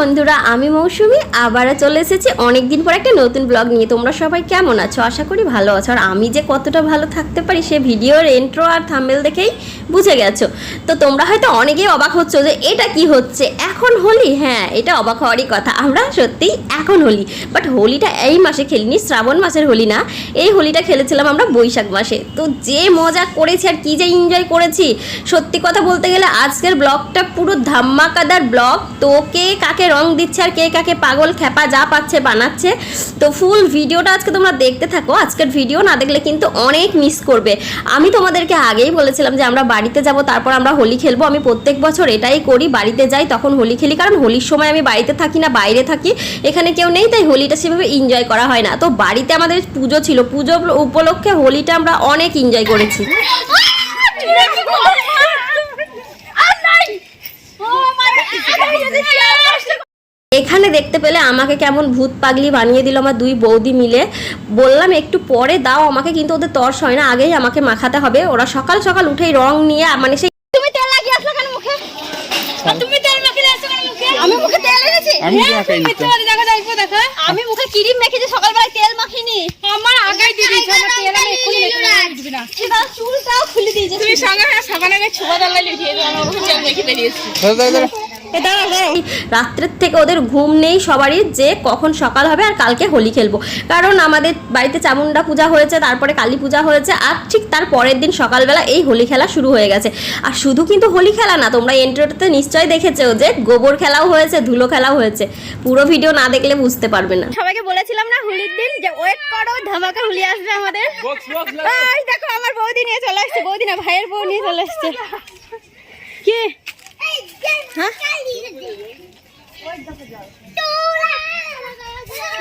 বন্ধুরা, আমি মৌসুমি। আবারও চলে এসেছি অনেক দিন পর একটা নতুন ব্লগ নিয়ে। তোমরা সবাই কেমন আছো? আশা করি ভালো আছো। আর আমি যে কতটা ভালো থাকতে পারি, সে ভিডিওর এন্ট্রো আর থাম্বেল দেখেই বুঝে গেছো? তো তোমরা হয়তো অনেকেই অবাক হচ্ছ যে এটা কি হচ্ছে? এখন হোলি? হ্যাঁ এটা অবাক হওয়ারই কথা। আমরা সত্যি এখন হোলি। বাট হোলিটা এই মাসে খেলিনি, শ্রাবণ মাসের হোলি না। এই হোলিটা খেলেছিলাম আমরা বৈশাখ মাসে। তো যে মজা করেছি আর কি যে এনজয় করেছি, সত্যি কথা বলতে গেলে আজকের ব্লগটা পুরো ধাম্মাকাদার ব্লগ। তো কে কাকে রং দিচ্ছে আর কে কাকে পাগল, খ্যাপা যা পাচ্ছে, বানাচ্ছে। তো ফুল ভিডিওটা আজকে তোমরা দেখতে থাকো। আজকের ভিডিও না দেখলে কিন্তু অনেক মিস করবে। আমি তোমাদেরকে আগেই বলেছিলাম যে আমরা বাড়িতে যাব, তারপর আমরা হোলি খেলব। আমি প্রত্যেক বছর এটাই করি, বাড়িতে যাই, তখন হোলি খেলি। কারণ হোলির সময় আমি বাড়িতে থাকি না, বাইরে থাকি। এখানে কেউ নেই, তাই হোলিটা সেভাবে এনজয় করা হয় না। তো বাড়িতে আমাদের পুজো ছিল। পুজো উপলক্ষে হোলিটা আমরা অনেক এনজয় করেছি। এখানে দেখতে পেলে আমাকে কেমন ভূত পাগলি বানিয়ে দিল আমার দুই বৌদি মিলে। বললাম একটু পরে দাও আমাকে কিন্তু ওদের তর্স হয় না আগেই আমাকে মাখাতে হবে। ওরা সকাল সকাল উঠেই রং নিয়ে মানে সেই তুমি তেল লাগিয়ে আসলো কেন মুখে? তুমি তেল মেখে আসছো কেন মুখে? আমি মুখে তেল রেখেছি আমি তো মাখাইনি তো। মিথ্যে কথা দেখা দেখো দেখা। আমি মুখে ক্রিম মেখেছি সকালবেলায় তেল মাখিনি। আমার আগেই দিয়ে দিয়েছে আমার তেল আমি এক্ষুনি মেখে নেব, না। সেটা চুলটাও খুলে দিয়েছে। তুমি সঙ্গে সঙ্গে আগে ছোয়া দাল্লাই লিখিয়ে দিও আমার মুখে তেল মেখে বেরিয়েছি এ দাঁড়াও, দাঁড়াও। রাত্রের থেকে ওদের ঘুম নেই সবারই যে কখন সকাল হবে আর কালকে হোলি খেলব। কারণ আমাদের বাড়িতে চামুন্ডা পূজা হয়েছে তারপরে কালী পূজা হয়েছে আর ঠিক তার পরের দিন সকালবেলা এই হোলি খেলা শুরু হয়ে গেছে। আর শুধু কিন্তু হোলি খেলা না তোমরা এন্ট্রোতে নিশ্চয়ই দেখেছ যে গোবর খেলাও হয়েছে ধুলো খেলাও হয়েছে। পুরো ভিডিও না দেখলে বুঝতে পারবে না। সবাইকে বলেছিলাম না হোলির দিন যে ওয়েট করো ধামাকা হোলি আসবে আমাদের। দেখো আমার বৌদি নিয়ে চলে আসছে বৌদি না ভাইয়ের বউ নিয়ে চলে আসছে কি হ্যাঁ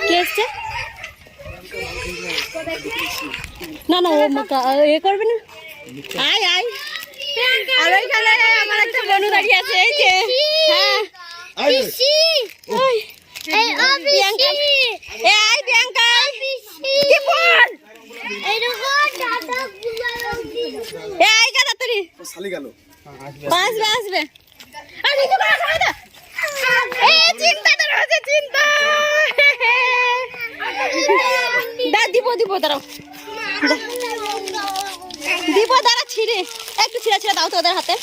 কে এসছে না না ও মাকা- এ করবে না? আয় আয়। আর ওইখানে আমার একটা বনু দাঁড়িয়ে আছে এই যে। হ্যাঁ। আসবে আসবে। চিন্তা চিন্তা। দা দিব দিব দাঁড়াও। দিব দাঁড়া ছিঁড়ে। একটু ছিঁড়া ছিঁড়া দাও তো ওদের হাতে।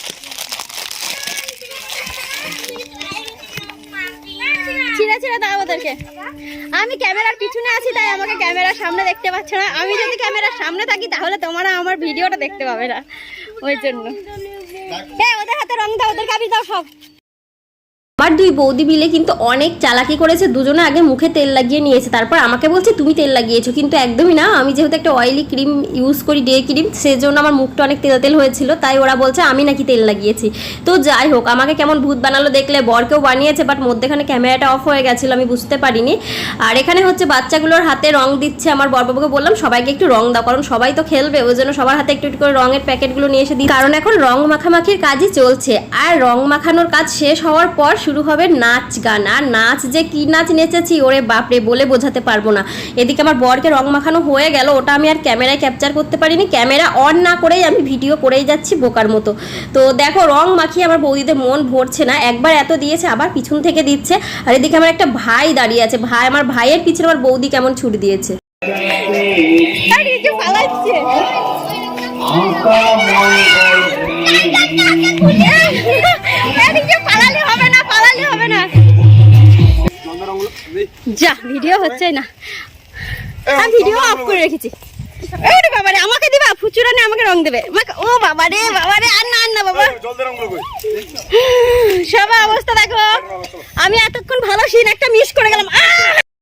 ছিঁড়া ছিঁড়া দাও ওদেরকে। আমি ক্যামেরার পিছনে আছি তাই আমাকে ক্যামেরার সামনে দেখতে পাচ্ছ না। আমি যদি ক্যামেরার সামনে থাকি তাহলে তোমরা আমার ভিডিওটা দেখতে পাবে না। ওই জন্য। হ্যাঁ ওদের হাতে রং দাও ওদের আমি দাও সব। আমার দুই বৌদি মিলে কিন্তু অনেক চালাকি করেছে, দুজনে আগে মুখে তেল লাগিয়ে নিয়েছে, তারপর আমাকে বলছে, তুমি তেল লাগিয়েছো। কিন্তু একদমই না, আমি যেহেতু একটা অয়েলি ক্রিম ইউজ করি ডে ক্রিম সেজন্য আমার মুখটা অনেক তেল তেল হয়েছিল, তাই ওরা বলছে, আমি নাকি তেল লাগিয়েছি। তো যাই হোক, আমাকে কেমন ভূত বানালো দেখলে, বরকেও বানিয়েছে বাট মধ্যেখানে ক্যামেরাটা অফ হয়ে গেছিল, আমি বুঝতে পারিনি। আর এখানে হচ্ছে বাচ্চাগুলোর হাতে রং দিচ্ছে আমার বরবাবুকে, বললাম, সবাইকে একটু রং দাও, কারণ সবাই তো খেলবে, ওই জন্য সবার হাতে একটু একটু করে রঙের প্যাকেটগুলো নিয়ে এসে দিই কারণ এখন রং মাখামাখির কাজই চলছে, আর রং মাখানোর কাজ শেষ হওয়ার পর শুরু হবে নাচ গান। আর নাচ যে কি নাচ নেচেছি ওরে বাপরে বলে বোঝাতে পারব না। এদিকে আমার বরকে রং মাখানো হয়ে গেল ওটা আমি আর ক্যামেরায় ক্যাপচার করতে পারিনি। ক্যামেরা অন না করেই আমি ভিডিও করেই যাচ্ছি বোকার মতো। তো দেখো রং মাখিয়ে আমার বৌদিদের মন ভরছে না। একবার এত দিয়েছে আবার পিছন থেকে দিচ্ছে। আর এদিকে আমার একটা ভাই দাঁড়িয়ে আছে। ভাই আমার ভাইয়ের পিছনে আমার বৌদি কেমন ছুটি দিয়েছে। পালাচ্ছে যা ভিডিও হচ্ছে না। আমি ভিডিও অফ করে রেখেছি। ওরে বাবারে আমাকে দিবা? ফুচুরানে আমাকে রং দেবে। আমাকে- ও বাবা রে আর না আর না বাবা। সবার অবস্থা দেখো। আমি এতক্ষণ ভালো সিন একটা মিস করে গেলাম!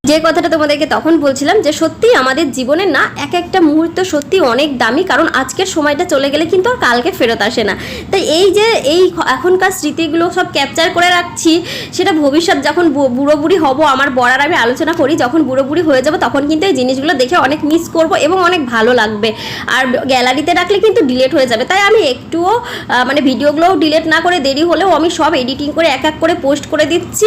যে কথাটা তোমাদেরকে তখন বলছিলাম যে সত্যি আমাদের জীবনে না এক একটা মুহূর্ত সত্যি অনেক দামি, কারণ আজকের সময়টা চলে গেলে কিন্তু আর কালকে ফেরত আসে না। তাই এই যে এই এখনকার স্মৃতিগুলো সব ক্যাপচার করে রাখছি, সেটা ভবিষ্যৎ যখন বুড়ো বুড়ি হব, আমার বড়ার আমি আলোচনা করি, যখন বুড়ো বুড়ি হয়ে যাব, তখন কিন্তু এই জিনিসগুলো দেখে অনেক মিস করব এবং অনেক ভালো লাগবে। আর গ্যালারিতে রাখলে কিন্তু ডিলেট হয়ে যাবে। তাই আমি একটুও মানে ভিডিওগুলোও ডিলেট না করে দেরি হলেও আমি সব এডিটিং করে এক এক করে পোস্ট করে দিচ্ছি।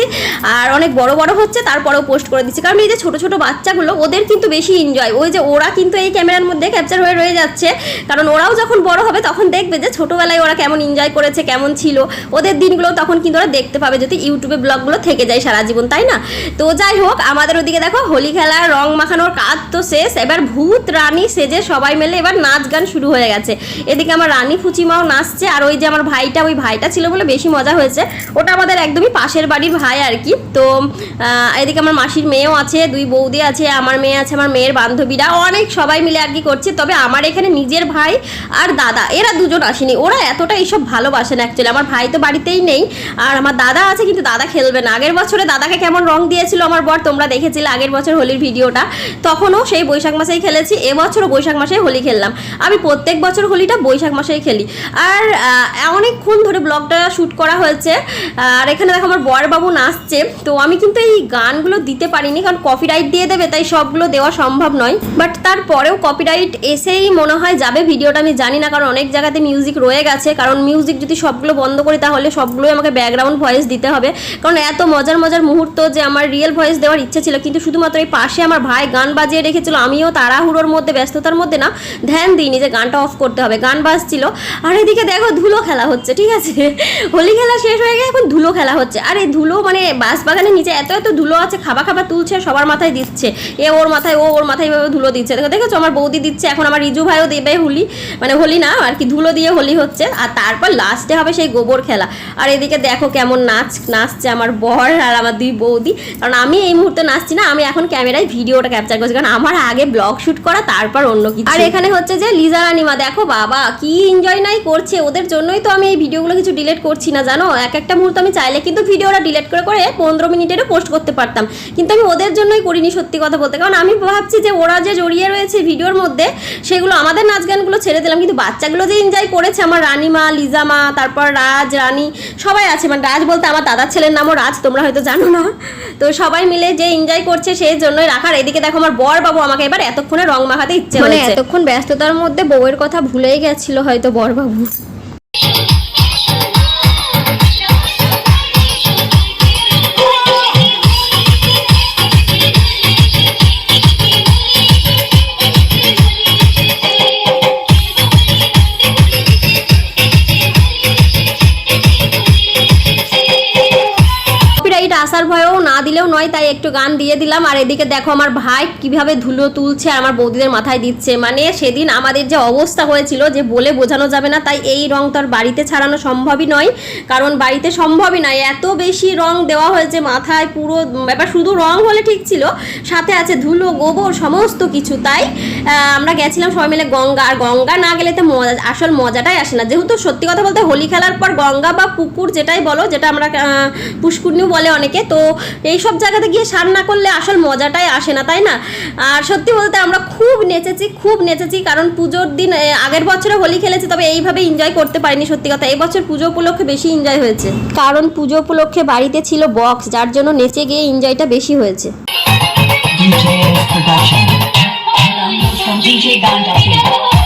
আর অনেক বড় বড় হচ্ছে, তারপরেও পোস্ট করে দিচ্ছি। কারণ এই যে ছোটো ছোটো বাচ্চাগুলো, ওদের কিন্তু বেশি এনজয় ওই যে ওরা কিন্তু এই ক্যামেরার মধ্যে ক্যাপচার হয়ে রয়ে যাচ্ছে। কারণ ওরাও যখন বড় হবে, তখন দেখবে যে ছোটোবেলায় ওরা কেমন এনজয় করেছে, কেমন ছিল। ওদের দিনগুলো তখন কিন্তু ওরা দেখতে পাবে, যদি ইউটিউবে ব্লগগুলো থেকে যায় সারা জীবন, তাই না? তো যাই হোক, আমাদের ওদিকে দেখো, হোলি খেলা, রং মাখানোর কাজ তো শেষ। এবার ভূত, রানী সেজে সবাই মিলে এবার নাচ গান শুরু হয়ে গেছে। এদিকে আমার রানী ফুচিমাও নাচছে, আর ওই যে আমার ভাইটা, ওই ভাইটা ছিল বলে বেশি মজা হয়েছে। ওটা আমাদের একদমই পাশের বাড়ির ভাই আর কি। তো এদিকে আমার মাসির মেয়েও আছে, দুই বৌদি আছে, আমার মেয়ে আছে, আমার মেয়ের বান্ধবীরা, অনেক সবাই মিলে আর কি করছে। তবে আমার এখানে নিজের ভাই আর দাদা, এরা দুজন আসেনি। ওরা এতটা এইসব ভালোবাসে না অ্যাকচুয়ালি আমার ভাই তো বাড়িতেই নেই, আর আমার দাদা আছে, কিন্তু দাদা খেলবে না। আগের বছরে দাদাকে কেমন রং দিয়েছিল আমার বর, তোমরা দেখেছিলে আগের বছর হোলির ভিডিওটা। তখনও সেই বৈশাখ মাসেই খেলেছি, এবছরও বৈশাখ মাসেই হোলি খেললাম। আমি প্রত্যেক বছর হোলিটা বৈশাখ মাসেই খেলি। আর অনেকক্ষণ ধরে ব্লগটা শ্যুট করা হয়েছে। আর এখানে দেখো আমার বর বাবু নাচছে। তো আমি কিন্তু এই গানগুলো দিতে পারিনি কারণ কপিরাইট দিয়ে দেবে, তাই সবগুলো দেওয়া সম্ভব নয়। বাট তারপরেও কপিরাইট এসেই মনে হয় যাবে, ভিডিওটা আমি জানি না, কারণ অনেক জায়গাতে মিউজিক রয়ে গেছে। কারণ মিউজিক যদি সবগুলো বন্ধ করি, তাহলে সবগুলোই আমাকে ব্যাকগ্রাউন্ড ভয়েস দিতে হবে। কারণ এত মজার মজার মুহূর্ত যে আমার রিয়েল ভয়েস দেওয়ার ইচ্ছে ছিল, কিন্তু শুধুমাত্র এই পাশে আমার ভাই গান বাজিয়ে রেখেছিল, আমিও তাড়াহুড়োর মধ্যে, ব্যস্ততার মধ্যে না, ধ্যান দিইনি যে গানটা অফ করতে হবে। গান বাজছিল। আর এদিকে দেখো ধুলো খেলা হচ্ছে, ঠিক আছে? হোলি খেলা শেষ হয়ে গিয়ে এখন ধুলো খেলা হচ্ছে। আর এই ধুলো মানে বাঁশ বাগানের নিচে এত এত ধুলো আছে, খাবা খাবা তুলছে সবার মাথায় দিচ্ছে। এ ওর মাথায়, ও ওর মাথায় এভাবে ধুলো দিচ্ছে। দেখো, দেখেছ? আমার বৌদি দিচ্ছে। এখন আমার রিজু ভাইও দেবে হোলি। মানে হোলি না, আর কি ধুলো দিয়ে হোলি হচ্ছে। আর তারপর লাস্টে হবে সেই গোবর খেলা। আর এদিকে দেখো কেমন নাচ, নাচছে আমার বর আর আমার দুই বৌদি। কারণ আমি এই মুহূর্তে নাচছি না, আমি এখন ক্যামেরায় ভিডিওটা ক্যাপচার করছি। কারণ আমার আগে ব্লগ শ্যুট করা, তারপর অন্য কিছু। আর এখানে হচ্ছে যে লিজা রানিমা, দেখো বাবা, কি এনজয় নাই করছে। ওদের জন্যই তো আমি এই ভিডিওগুলো কিছু ডিলিট করছি না, জানো? এক একটা মুহূর্ত আমি চাইলে কিন্তু ভিডিওটা ডিলিট করে করে পনেরো মিনিটেরও পোস্ট করতে পারতাম। কিন্তু আমি ওদের জন্যই করিনি সত্যি কথা বলতে। কারণ আমি ভাবছি যে ওরা যে জড়িয়ে রয়েছে ভিডিওর মধ্যে সেগুলো আমাদের নাচ গানগুলো ছেড়ে দিলাম। কিন্তু বাচ্চাগুলো যে এনজয় করেছে আমার রানিমা লিজামা তারপর রাজ রানী সবাই আছে। মানে রাজ বলতে আমার দাদার ছেলের নামও রাজ তোমরা হয়তো জানো না। তো সবাই মিলে যে এনজয় করছে সেই জন্যই রাখার। এদিকে দেখো আমার বর বাবু আমাকে এবার এতক্ষণে রং মাখাতে ইচ্ছে মানে এতক্ষণ ব্যস্ততার মধ্যে বউয়ের কথা ভুলেই গেছিল হয়তো বর বাবু। ভয়েও নয়, তাই একটু গান দিয়ে দিলাম। আর এদিকে দেখো আমার ভাই কীভাবে ধুলো তুলছে আমার বৌদিদের মাথায় দিচ্ছে। মানে সেদিন আমাদের যে অবস্থা হয়েছিল যে বলে বোঝানো যাবে না, তাই এই রং তো আর বাড়িতে ছাড়ানো সম্ভবই নয়। কারণ বাড়িতে সম্ভবই নয় এত বেশি রং দেওয়া হয়েছে মাথায় পুরো, ব্যাপার শুধু রং হলে ঠিক ছিল, সাথে আছে ধুলো, গোবর, সমস্ত কিছু। তাই আমরা গেছিলাম সবাই মিলে গঙ্গা। আর গঙ্গা না গেলে তো মজা, আসল মজাটাই আসে না। যেহেতু সত্যি কথা বলতে হোলি খেলার পর গঙ্গা বা পুকুর যেটাই বলো, যেটা আমরা পুষ্কুরনিও বলে অনেকে, তো এই সব জায়গাতে গিয়ে স্নান না করলে আসল মজাটাই আসে না, তাই না আর সত্যি বলতে আমরা খুব নেচেছি খুব নেচেছি, কারণ পুজোর দিন আগের বছরে হোলি খেলেছি, তবে এইভাবে এনজয় করতে পারিনি, সত্যি কথা এই বছর পুজো উপলক্ষে বেশি এনজয় হয়েছে কারণ পুজো উপলক্ষে বাড়িতে ছিল বক্স যার জন্য নেচে গিয়ে এনজয়টা বেশি হয়েছে DJ Production. DJ.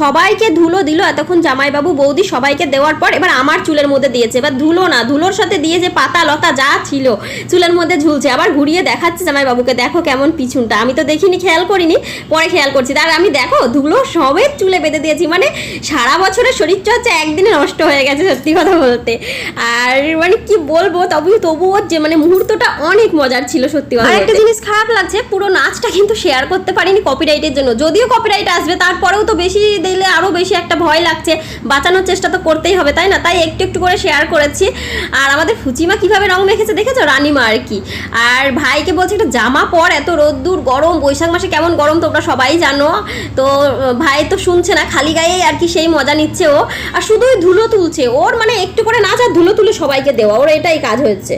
সবাইকে ধুলো দিল এতক্ষণ জামাইবাবু বৌদি সবাইকে দেওয়ার পর এবার আমার চুলের মধ্যে দিয়েছে। এবার ধুলো না ধুলোর সাথে দিয়ে যে পাতা লতা যা ছিল চুলের মধ্যে ঝুলছে। আবার ঘুরিয়ে দেখাচ্ছে জামাইবাবুকে দেখো কেমন পিছনটা। আমি তো দেখিনি খেয়াল করিনি পরে খেয়াল করছি। তার আমি দেখো ধুলো সমেত চুলে বেঁধে দিয়েছি। মানে সারা বছরের শরীরচর্চা একদিনে নষ্ট হয়ে গেছে সত্যি কথা বলতে। আর মানে কি বলব তবু তবুও যে মানে মুহূর্তটা অনেক মজার ছিল সত্যি কথা একটা জিনিস খারাপ লাগছে পুরো নাচটা কিন্তু শেয়ার করতে পারিনি কপিরাইটের জন্য। যদিও কপিরাইট আসবে তারপরেও তো বেশি দিলে আরও বেশি একটা ভয় লাগছে। বাঁচানোর চেষ্টা তো করতেই হবে, তাই না? তাই একটু একটু করে শেয়ার করেছি। আর আমাদের ফুচিমা কীভাবে রং মেখেছে দেখেছ? রানিমা আর কি। আর ভাইকে বলছে, একটা জামা পর এত রোদ্দুর, গরম, বৈশাখ মাসে কেমন গরম তোমরা সবাই জানো। তো ভাই তো শুনছে না, খালি গায়েই আর কি সেই মজা নিচ্ছে ও। আর শুধুই ধুলো তুলছে। ওর মানে একটু করে নাচ আর ধুলো তুলে সবাইকে দেওয়া। ওর এটাই কাজ হয়েছে।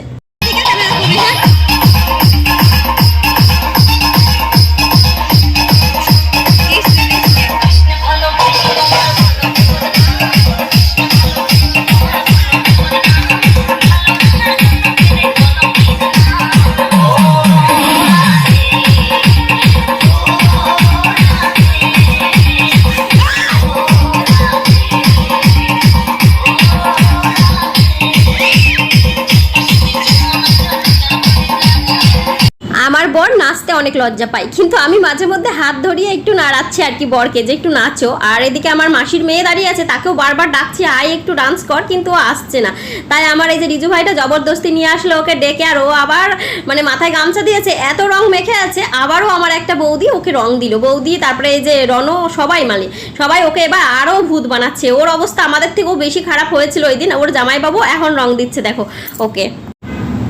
অনেক লজ্জা পাই। কিন্তু আমি মাঝে মধ্যে হাত ধরিয়ে একটু নাড়াচ্ছি আর কি বরকে, যে একটু নাচো। আর এদিকে আমার মাসির মেয়ে দাঁড়িয়ে আছে, তাকেও বারবার ডাকছি, আয় একটু ডান্স কর। কিন্তু ও আসছে না। তাই আমার এই যে রিজু ভাইটা জবরদস্তি নিয়ে আসলো ওকে ডেকে, আর ও আবার মানে মাথায় গামছা দিয়েছে, এত রং মেখে আছে। আবারও আমার একটা বৌদি ওকে রং দিল। বৌদি, তারপরে এই যে রণ, সবাই মানে সবাই ওকে এবার আরও ভূত বানাচ্ছে। ওর অবস্থা আমাদের থেকেও বেশি খারাপ হয়েছিল ওই দিন। ওর জামাইবাবু এখন রং দিচ্ছে, দেখো, ওকে।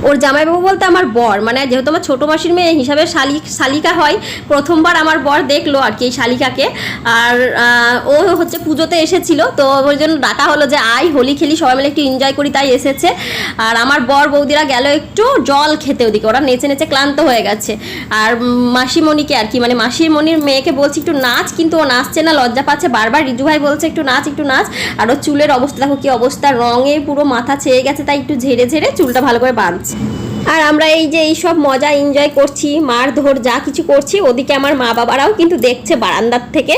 ওর জামাইবাবু বলতে আমার বর। মানে যেহেতু আমার ছোটো মাসির মেয়ে হিসাবে শালিক শালিকা হয়। প্রথমবার আমার বর দেখল আর কি এই শালিকাকে। আর ও হচ্ছে পুজোতে এসেছিল, তো ওই জন্য ডাকা হলো যে আই হোলি খেলি, সবাই মিলে একটু এনজয় করি। তাই এসেছে। আর আমার বর বৌদিরা গেল একটু জল খেতে ওদিকে। ওরা নেচে নেচে ক্লান্ত হয়ে গেছে। আর মাসিমণিকে আর কি মানে মাসিমণির মেয়েকে বলছি, একটু নাচ। কিন্তু ও নাচছে না, লজ্জা পাচ্ছে। বারবার রিজু ভাই বলছে, একটু নাচ একটু নাচ। আর ওর চুলের অবস্থা, দেখো কি অবস্থা। রঙে পুরো মাথা ছেয়ে গেছে, তাই একটু ঝেড়ে ঝেড়ে চুলটা ভালো করে বাঁধছে। Peace. আর আমরা এই যে এই সব মজা এনজয় করছি, মার ধর যা কিছু করছি, ওদিকে আমার মা বাবারাও কিন্তু দেখছে বারান্দার থেকে।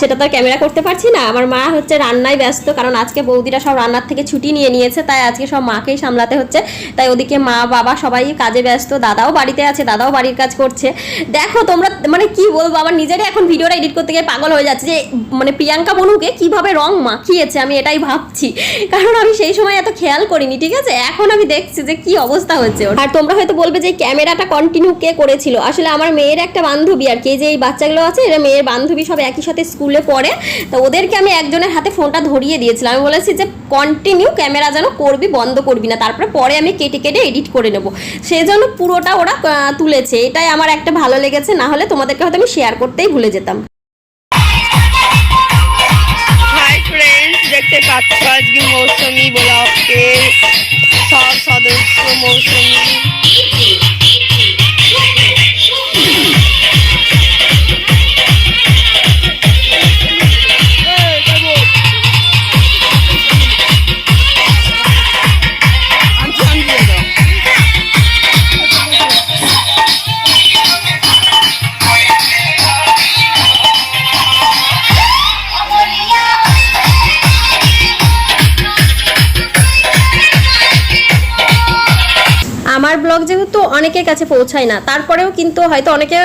সেটা তো ক্যামেরা করতে পারছি না। আমার মা হচ্ছে রান্নায় ব্যস্ত, কারণ আজকে বৌদিরা সব রান্নার থেকে ছুটি নিয়ে নিয়েছে, তাই আজকে সব মাকেই সামলাতে হচ্ছে। তাই ওদিকে মা, বাবা সবাই কাজে ব্যস্ত, দাদাও বাড়িতে আছে, দাদাও বাড়ির কাজ করছে। দেখো তোমরা মানে কি বলব, আমার নিজেরই এখন ভিডিওটা এডিট করতে গিয়ে পাগল হয়ে যাচ্ছে যে মানে প্রিয়াঙ্কা বনুকে কীভাবে রং মাখিয়েছে, আমি এটাই ভাবছি। কারণ আমি সেই সময় এত খেয়াল করিনি, ঠিক আছে? এখন আমি দেখছি যে কি অবস্থা হচ্ছে। ওর। আর তোমরা হয়তো বলবে যে ক্যামেরাটা কন্টিনিউ কে করেছিল? আসলে আমার মেয়ের একটা বান্ধবী আর কি যে এই বাচ্চাগুলো আছে, এরা মেয়ের বান্ধবী সব একই সাথে স্কুলে পড়ে। তো ওদেরকে আমি একজনের হাতে ফোনটা ধরিয়ে দিয়েছিলাম। আমি বলেছি যে কন্টিনিউ ক্যামেরা যেন করবি, বন্ধ করবি না। তারপরে পরে আমি কেটে কেটে এডিট করে নেব। সেই জন্য পুরোটা ওরা তুলেছে। এটাই আমার একটা ভালো লেগেছে। না হলে তোমাদেরকে হয়তো আমি শেয়ার করতেই ভুলে যেতাম। আজকে মৌসুমি ব্লগকে সব সদস্য মৌসুমি। অনেকের কাছে পৌঁছায় না। তারপরেও কিন্তু হয়তো অনেকে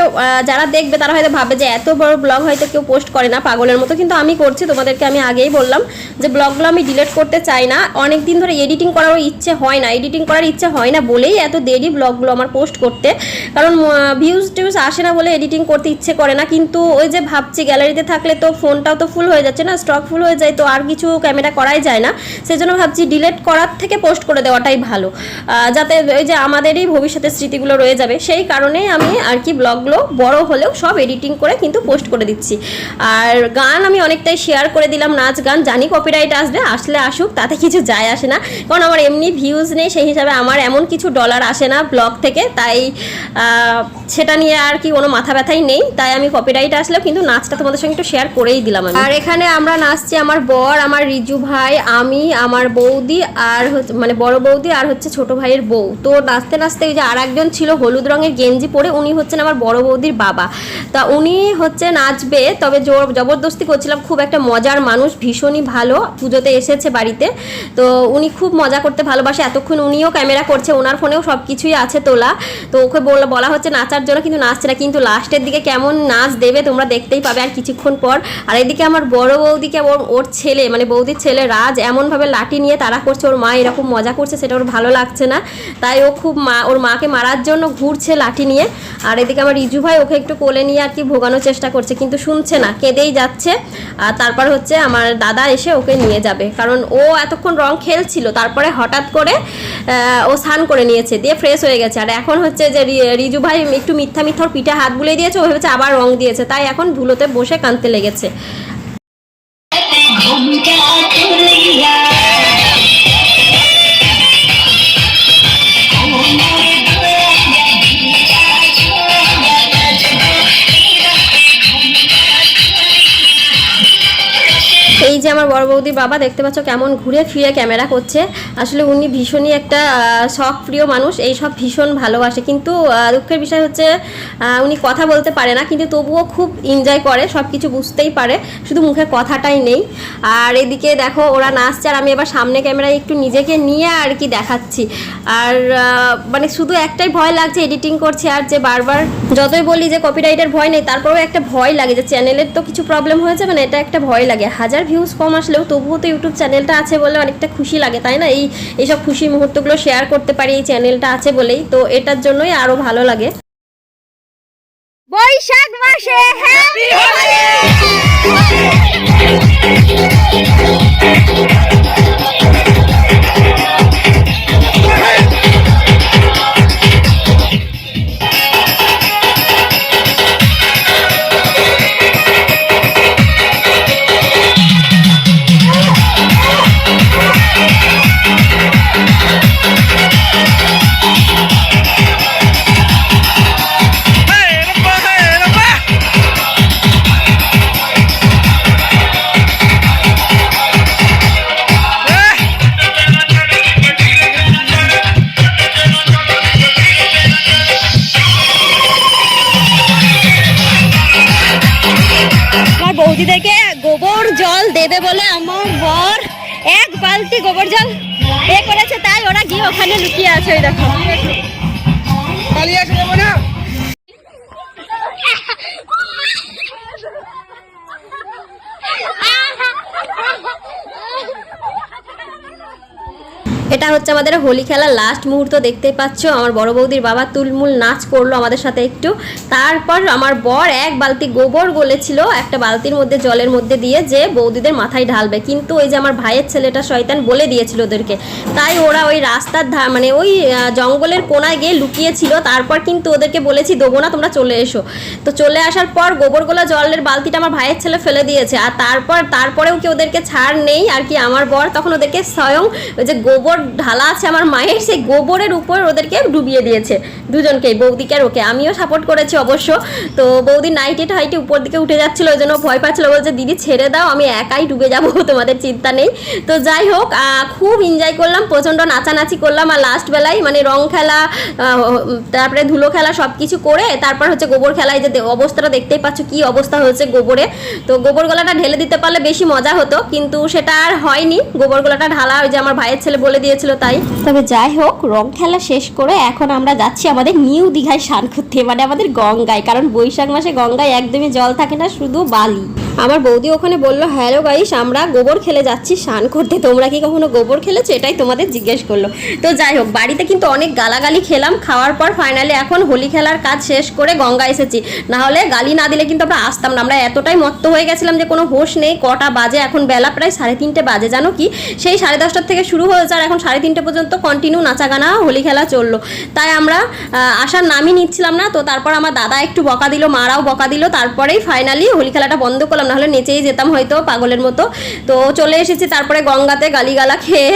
যারা দেখবে তারা হয়তো ভাবে যে এত বড় ব্লগ হয়তো কেউ পোস্ট করে না পাগলের মতো। কিন্তু আমি করছি, তোমাদেরকে আমি আগেই বললাম। যে ব্লগগুলো আমি ডিলেট করতে চাই না অনেক দিন ধরে এডিটিং করারও ইচ্ছে হয় না, এডিটিং করার ইচ্ছে হয় না বলেই এত দেরি ব্লগগুলো আমার পোস্ট করতে। কারণ ভিউজ টিউজ আসে না বলে এডিটিং করতে ইচ্ছে করে না, কিন্তু ওই যে ভাবছি গ্যালারিতে থাকলে তো ফোনটাও তো ফুল হয়ে যাচ্ছে না স্টক ফুল হয়ে যায়, তো আর কিছু ক্যামেরা করাই যায় না। সেজন্য ভাবছি ডিলেট করার থেকে পোস্ট করে দেওয়াটাই ভালো। যাতে ওই যে আমাদেরই ভবিষ্যতের স্মৃতিগুলো রয়ে যাবে, সেই কারণেই আমি আর কি ব্লগগুলো বড় হলেও সব এডিটিং করে কিন্তু পোস্ট করে দিচ্ছি। আর গান আমি অনেকটাই শেয়ার করে দিলাম, নাচ গান, জানি কপিরাইট আসবে, আসলে আসুক, তাতে কিছু যায় আসে না। কারণ আমার এমনি ভিউজ নেই, সেই হিসাবে আমার এমন কিছু ডলার আসে না ব্লগ থেকে, তাই সেটা নিয়ে আর কি কোনো মাথা ব্যথাই নেই। তাই আমি কপিরাইট আসলেও কিন্তু নাচটা তোমাদের সঙ্গে একটু শেয়ার করেই দিলাম আমি। আর এখানে আমরা নাচছি আমার বর, আমার রিজু ভাই, আমি, আমার বৌদি আর মানে বড় বৌদি আর হচ্ছে ছোট ভাইয়ের বউ। তো নাচতে নাচতে ওই যে আর একজন ছিল হলুদ রঙের গেঞ্জি পরে, উনি হচ্ছেন আমার বড় বৌদির বাবা। তা উনি হচ্ছে নাচবে, তবে জোর, জবরদস্তি করছিলাম, খুব একটা মজার মানুষ, ভীষণই ভালো। পুজোতে এসেছে বাড়িতে। তো উনি খুব মজা করতে ভালোবাসে। এতক্ষণ উনিও ক্যামেরা করছে, ওনার ফোনেও সব কিছুই আছে তোলা। তো ওকে বলা হচ্ছে নাচার জন্য কিন্তু নাচছে না, কিন্তু লাস্টের দিকে কেমন নাচ দেবে তোমরা দেখতেই পাবে। আর কিছুক্ষণ পর আর এদিকে আমার বড় বৌদিকে ওর ওর ছেলে মানে বৌদির ছেলে রাজ এমনভাবে লাঠি নিয়ে তারা করছে, ওর মা এরকম মজা করছে, সেটা ওর ভালো লাগছে না। তাই ও খুব মা, ওর মাকে মারার জন্য ঘুরছে লাঠি নিয়ে। আর এদিকে আমার রিজু ভাই ওকে একটু কোলে নিয়ে আর কি ভোগানোর চেষ্টা করছে, কিন্তু শুনছে না, কেঁদেই যাচ্ছে। আর তারপর হচ্ছে আমার দাদা এসে ওকে নিয়ে যাবে। কারণ ও এতক্ষণ রং খেলছিল, তারপরে হঠাৎ করে ও স্নান করে নিয়েছে, দিয়ে ফ্রেশ হয়ে গেছে। আর এখন হচ্ছে যে রিজু ভাই একটু মিথ্যা মিথ্যা ওর পিঠে হাত বুলিয়ে দিয়েছে, ও ভেবেছে আবার রং দিয়েছে। তাই এখন ধুলোতে বসে কাঁদতে লেগেছে। যে আমার বড় বৌদির বাবা দেখতে পাচ্ছ কেমন ঘুরে ফিরে ক্যামেরা করছে। আসলে উনি ভীষণই একটা শখ প্রিয় মানুষ, এই সব ভীষণ ভালোবাসে। কিন্তু দুঃখের বিষয় হচ্ছে উনি কথা বলতে পারে না, কিন্তু তবুও খুব এনজয় করে সব কিছু বুঝতেই পারে। শুধু মুখে কথাটাই নেই। আর এদিকে দেখো, ওরা নাচছে, আর আমি এবার সামনে ক্যামেরায় একটু নিজেকে নিয়ে আর কি দেখাচ্ছি। আর মানে শুধু একটাই ভয় লাগছে এডিটিং করছে, আর যে বারবার যতই বলি যে কপিরাইটের ভয় নেই, তারপরেও একটা ভয় লাগে যে চ্যানেলের তো কিছু প্রবলেম হয়েছে মানে এটা একটা ভয় লাগে। হাজার ভিউজ কম আসলেও তবুও তো ইউটিউব চ্যানেলটা আছে বলে অনেকটা খুশি লাগে, তাই না? এই, এইসব খুশি মুহূর্তগুলো শেয়ার করতে পারি এই চ্যানেলটা আছে বলেই, তো এটার জন্যই আরও ভালো লাগে। বৈশাখ মাসে হ্যাপি আমার বৌদিদেরকে গোবর জল দেবে বলে আমার বর এক বালতি গোবর জল এ করেছে, তাই ওরা গিয়ে ওখানে লুকিয়ে আছে, ওই দেখো। এটা হচ্ছে আমাদের হোলি খেলার লাস্ট মুহূর্ত দেখতে পাচ্ছ। আমার বড় বৌদির বাবা তুলমুল নাচ করল আমাদের সাথে একটু। তারপর আমার বর এক বালতি গোবর গলেছিল, একটা বালতির মধ্যে, জলের মধ্যে দিয়ে যে বৌদিদের মাথায় ঢালবে। কিন্তু ওই যে আমার ভাইয়ের ছেলেটা শয়তান বলে দিয়েছিল ওদেরকে। তাই ওরা ওই রাস্তার মানে ওই জঙ্গলের কোনায় গিয়ে লুকিয়েছিল। তারপর কিন্তু ওদেরকে বলেছি, দেবো না, তোমরা চলে এসো। তো চলে আসার পর গোবরগোলা জলের বালতিটা আমার ভাইয়ের ছেলে ফেলে দিয়েছে। আর তারপর, তারপরেও কি ওদেরকে ছাড় নেই? আর কি আমার বর তখন ওদেরকে স্বয়ং ওই যে গোবর ঢালা আছে আমার মায়ের, সেই গোবরের উপর ওদেরকে ডুবিয়ে দিয়েছে দুজনকেই, বৌদিকে আর ওকে। আমিও সাপোর্ট করেছি অবশ্য। তো বৌদি নাইটি টাইটি উপর দিকে উঠে যাচ্ছিল, ওই জন্য ভয় পাচ্ছিল। বলছে, দিদি, ছেড়ে দাও, আমি একাই ডুবে যাব, তোমাদের চিন্তা নেই। তো যাই হোক খুব এনজয় করলাম, প্রচণ্ড নাচানাচি করলাম। আর লাস্ট বেলায় মানে রং খেলা তারপরে ধুলো খেলা সব কিছু করে, তারপর হচ্ছে গোবর খেলায় যে অবস্থাটা দেখতেই পাচ্ছ কি অবস্থা হয়েছে গোবরে। তো গোবর গলাটা ঢেলে দিতে পারলে বেশি মজা হতো, কিন্তু সেটা আর হয়নি। গোবর গলাটা ঢালা, ওই যে আমার ভাইয়ের ছেলে বলে দিয়েছিল তাই। তবে যাই হোক, রং খেলা শেষ করে এখন আমরা যাচ্ছি আমাদের নিউ দীঘায় স্নান করতে মানে আমাদের গঙ্গায়, কারণ বৈশাখ মাসে গঙ্গায় একদমই জল থাকে না, শুধু বালি। আমার বৌদি ওখানে বলল, হ্যালো গাইস, আমরা গোবর খেলে যাচ্ছি, স্নান করতে। তোমরা কি কখনো গোবর খেলেছো? এটাই তোমাদের জিজ্ঞেস করল। তো যাই হোক, বাড়িতে কিন্তু অনেক গালাগালি খেলাম। খাওয়ার পর ফাইনালি এখন হোলি খেলার কাজ শেষ করে গঙ্গা এসেছি। না হলে গালি না দিলে কিন্তু আমরা আসতাম না। আমরা এতটাই মত্ত হয়ে গেছিলাম যে কোনো হোশ নেই। কটা বাজে এখন বেলা, প্রায় সাড়ে তিনটে বাজে, জানো কি? সেই সাড়ে দশটার থেকে শুরু হয়েছে আর এখন সাড়ে তিনটে পর্যন্ত কন্টিনিউ নাচা গানা হোলি খেলা চলল। তাই আমরা আসার নামই নিচ্ছিলাম না। তো তারপর আমার দাদা একটু বকা দিল, মারাও বকা দিল। তারপরেই ফাইনালি হোলি খেলাটা বন্ধ করলাম। নাহলে নেচেই যেতাম হয়তো পাগলের মতো। তো চলে এসেছি তারপরে গঙ্গাতে গালিগালা খেয়ে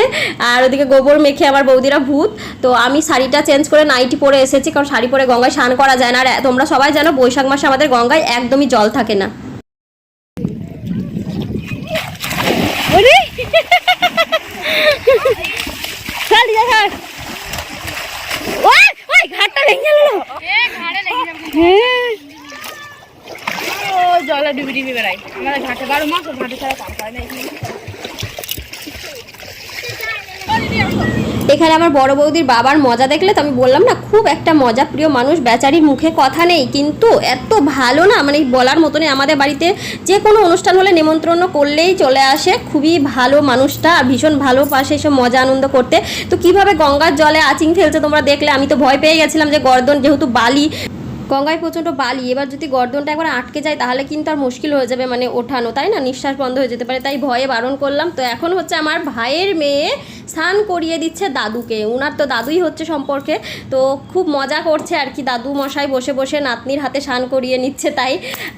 আর ওদিকে গোবর মেখে আমার বৌদিরা ভূত। তো আমি শাড়িটা চেঞ্জ করে নাইটি পরে এসেছি কারণ শাড়ি পরে গঙ্গায় স্নান করা যায় না। আর তোমরা সবাই জানো বৈশাখ মাসে আমাদের গঙ্গায় একদমই জল থাকে না। ওই ওই ঘাটটা ভেঙে গেল। হ্যাঁ। জলে ডুবি ডুবি বেড়াই আমাদের ঘাটে বারো মাস ঘাটে ছাড়া করে এখানে। আমার বড় বৌদির বাবার মজা দেখলে তো আমি বললাম না, খুব একটা মজা। প্রিয় মানুষ, বেচারির মুখে কথা নেই, কিন্তু এত ভালো না মানে বলার মতনই আমাদের বাড়িতে যে কোনো অনুষ্ঠান হলে নেমন্ত্রণ করলেই চলে আসে। খুবই ভালো মানুষটা, আর ভীষণ ভালোবাসে এসব মজা আনন্দ করতে। তো কীভাবে গঙ্গার জলে আচিং ফেলছে তোমরা দেখলে, আমি তো ভয় পেয়ে গেছিলাম যে গর্দন যেহেতু বালি গঙ্গায় প্রচণ্ড বালি, এবার যদি গর্দনটা একবার আটকে যায় তাহলে কিন্তু আর মুশকিল হয়ে যাবে মানে ওঠানো, তাই না? নিঃশ্বাস বন্ধ হয়ে যেতে পারে, তাই ভয়ে বারণ করলাম। তো এখন হচ্ছে আমার ভাইয়ের মেয়ে স্নান করিয়ে দিচ্ছে দাদুকে, উনার তো দাদুই হচ্ছে সম্পর্কে। তো খুব মজা করছে আর কি, দাদু মশাই বসে বসে নাতনির হাতে স্নান করিয়ে নিচ্ছে তাই।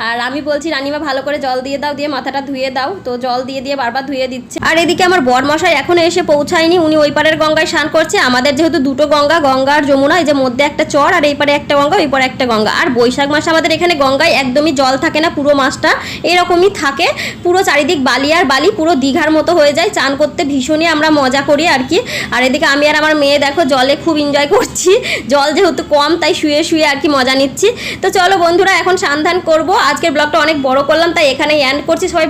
আর আমি বলছি, রানিমা ভালো করে জল দিয়ে দাও, দিয়ে মাথাটা ধুয়ে দাও। তো জল দিয়ে দিয়ে বারবার ধুয়ে দিচ্ছে। আর এদিকে আমার বর মশাই এখনও এসে পৌঁছায়নি, উনি ওই পারের গঙ্গায় স্নান করছে। আমাদের যেহেতু দুটো গঙ্গা গঙ্গা আর যমুনা, এই যে মধ্যে একটা চর আর এই পারে একটা গঙ্গা, ওই পারে একটা গঙ্গা। গঙ্গা। আর বৈশাখ মাসে আমাদের এখানে গঙ্গায় একদমই জল থাকে না, পুরো মাসটা। এরকমই থাকে। পুরো চারিদিক বালি আর বালি, পুরো দীঘার মতো হয়ে যায়। চান করতে ভীষণই আমরা মজা করি আর কি। আর এদিকে আমি আর আমার মেয়ে দেখো, জলে খুব এনজয় করছি। জল যেহেতু কম, তাই শুয়ে শুয়ে আর কি মজা নিচ্ছি। তো চলো বন্ধুরা, এখন সান্ধান করব। আজকের ব্লগটা অনেক বড় করলাম, তাই এখানে এন্ড করছি। সবাই